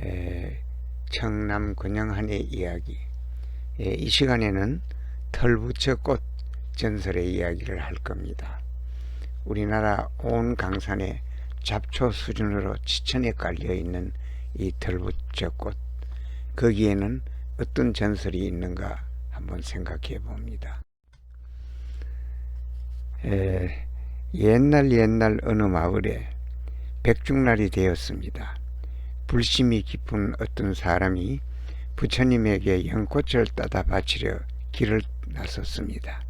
에, 청남 근영한의 이야기 예, 이 시간에는 털부처 꽃 전설의 이야기를 할 겁니다. 우리나라 온 강산에 잡초 수준으로 지천에 깔려 있는 이 털부처 꽃 거기에는 어떤 전설이 있는가 한번 생각해 봅니다. 에, 옛날 옛날 어느 마을에 백중날이 되었습니다. 불심이 깊은 어떤 사람이 부처님에게 연꽃을 따다 바치려 길을 나섰습니다.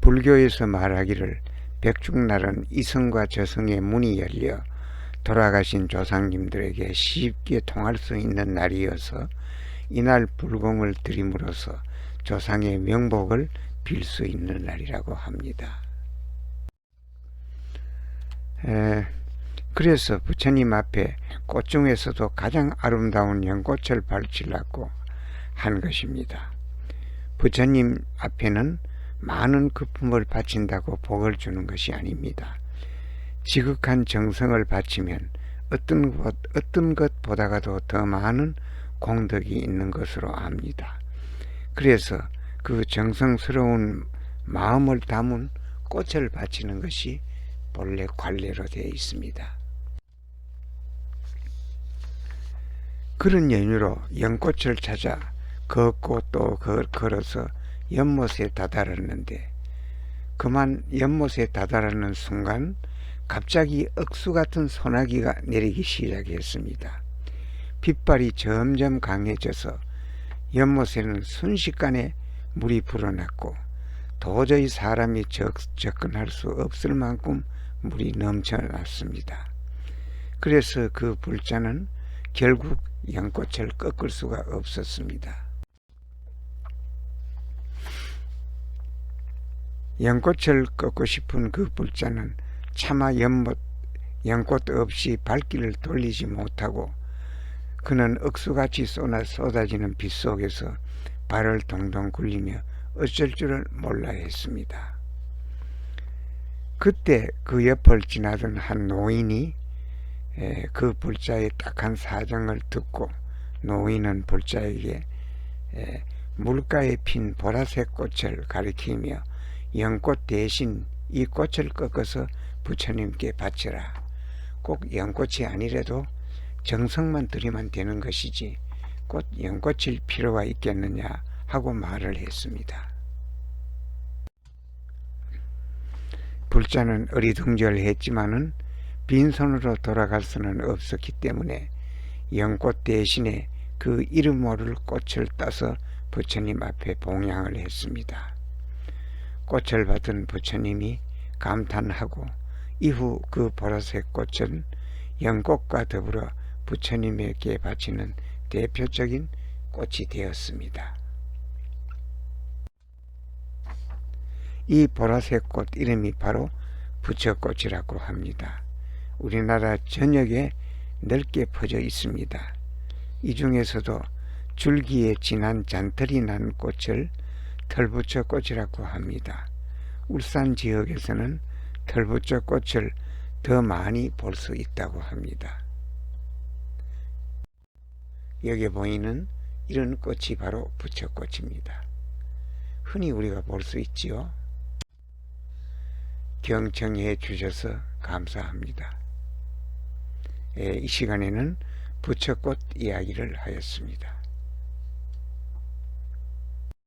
불교에서 말하기를 백중날은 이성과 저성의 문이 열려 돌아가신 조상님들에게 쉽게 통할 수 있는 날이어서 이날 불공을 드림으로써 조상의 명복을 빌 수 있는 날이라고 합니다. 에, 그래서 부처님 앞에 꽃 중에서도 가장 아름다운 연꽃을 발치려고 한 것입니다. 부처님 앞에는 많은 금품을 바친다고 복을 주는 것이 아닙니다. 지극한 정성을 바치면 어떤 것, 어떤 것보다가도 더 많은 공덕이 있는 것으로 압니다. 그래서 그 정성스러운 마음을 담은 꽃을 바치는 것이 본래 관례로 되어 있습니다. 그런 연유로 연꽃을 찾아 걷고 또 걸어서 연못에 다다랐는데 그만 연못에 다다르는 순간 갑자기 억수 같은 소나기가 내리기 시작했습니다. 빗발이 점점 강해져서 연못에는 순식간에 물이 불어났고 도저히 사람이 접, 접근할 수 없을 만큼 물이 넘쳐났습니다. 그래서 그 불자는 결국 연꽃을 꺾을 수가 없었습니다. 연꽃을 꺾고 싶은 그 불자는 차마 연못, 연꽃 없이 발길을 돌리지 못하고 그는 억수같이 쏟아 쏟아지는 빛 속에서 발을 동동 굴리며 어쩔 줄을 몰라 했습니다. 그때 그 옆을 지나던 한 노인이 그 불자의 딱한 사정을 듣고 노인은 불자에게 물가에 핀 보라색 꽃을 가리키며 연꽃 대신 이 꽃을 꺾어서 부처님께 바치라. 꼭 연꽃이 아니래도 정성만 들이면 되는 것이지 꼭 연꽃일 필요가 있겠느냐 하고 말을 했습니다. 불자는 어리둥절했지만은 빈손으로 돌아갈 수는 없었기 때문에 연꽃 대신에 그 이름 모를 꽃을 따서 부처님 앞에 봉양을 했습니다. 꽃을 받은 부처님이 감탄하고 이후 그 보라색 꽃은 연꽃과 더불어 부처님에게 바치는 대표적인 꽃이 되었습니다. 이 보라색 꽃 이름이 바로 부처꽃이라고 합니다. 우리나라 전역에 넓게 퍼져 있습니다. 이 중에서도 줄기에 진한 잔털이 난 꽃을 털부처 꽃이라고 합니다. 울산 지역에서는 털부처 꽃을 더 많이 볼 수 있다고 합니다. 여기 보이는 이런 꽃이 바로 부처꽃입니다. 흔히 우리가 볼 수 있지요. 경청해 주셔서 감사합니다. 예, 이 시간에는 부처꽃 이야기를 하였습니다.